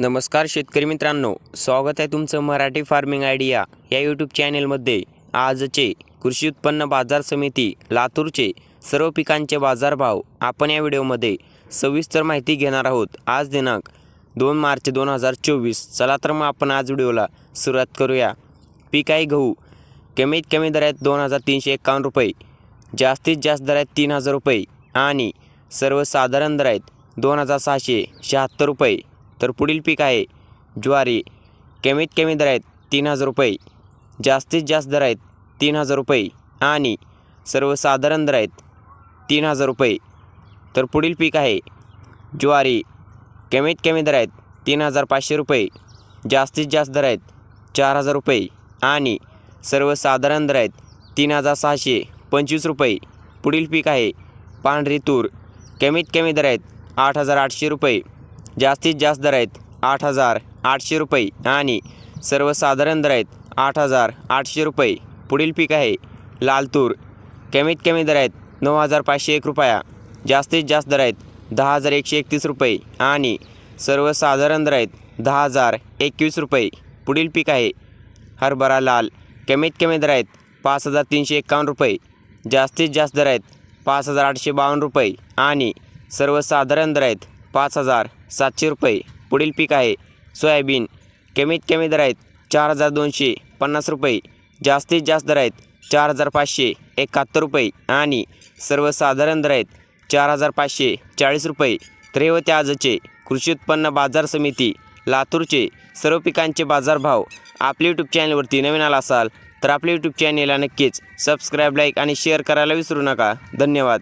नमस्कार शेतकरी मित्रांनो स्वागत आहे तुमचं मराठी फार्मिंग आयडिया या यूट्यूब चॅनेलमध्ये. आजचे कृषी उत्पन्न बाजार समिती लातूरचे सर्व पिकांचे बाजारभाव आपण या व्हिडिओमध्ये सविस्तर माहिती घेणार आहोत. आज दिनांक दोन मार्च दोन हजार चोवीस. चला तर मग आपण आज व्हिडिओला सुरुवात करूया. पीक आहे गहू कमीत कमी दर आहेत दोन हजार तीनशे एकावन्न रुपये जास्तीत जास्त दर आहेत तीन हजार रुपये आणि सर्वसाधारण दर आहेत दोन हजार सहाशे शहात्तर रुपये. तर पुढील पीक आहे ज्वारी. कमीत कमी दर आहेत तीन हजार रुपये. जास्तीत जास्त दर आहेत तीन हजार रुपये. आणि सर्वसाधारण दर आहेत तीन हजार रुपये. तर पुढील पीक आहे ज्वारी. कमीत कमी दर आहेत तीन हजार पाचशे रुपये. जास्तीत जास्त दर आहेत चार हजार रुपये. आणि सर्वसाधारण दर आहेत तीन हजार सहाशे पंचवीस रुपये. पुढील पीक आहे पांढरी तूर. कमीत कमी दर आहेत आठ हजार आठशे रुपये. जास्तीत जास्त दर आहेत आठ हजार आठशे रुपये आणि सर्वसाधारण दर आहेत आठ हजार आठशे रुपये. पुढील पीक आहे लाल तूर कमीत कमी दर आहेत नऊ हजार पाचशे एक रुपया. जास्तीत जास्त दर आहेत दहा हजार एकशे एकतीस रुपये आणि सर्वसाधारण दर आहेत दहा हजार एकवीस रुपये. पुढील पीक आहे हरभरा लाल. कमीत कमी दर आहेत पाच हजार तीनशे एक्कावन्न रुपये. जास्तीत जास्त दर आहेत पाच हजार आठशे बावन्न रुपये आणि सर्वसाधारण दर आहेत पाच हजार सातशे रुपये. पुढील पीक आहे सोयाबीन. कमीत कमी दर आहेत चार हजार दोनशे पन्नास रुपये. जास्तीत जास्त दर आहेत चार हजार पाचशे एकाहत्तर रुपये. आणि सर्वसाधारण दर आहेत चार हजार पाचशे चाळीस रुपये. तर आजचे कृषी उत्पन्न बाजार समिती लातूरचे सर्व पिकांचे बाजारभाव आपल्या यूट्यूब चॅनलवरती नवीन आला असाल तर आपल्या यूट्यूब चॅनेलला नक्कीच सबस्क्राईब लाईक आणि शेअर करायला विसरू नका. धन्यवाद.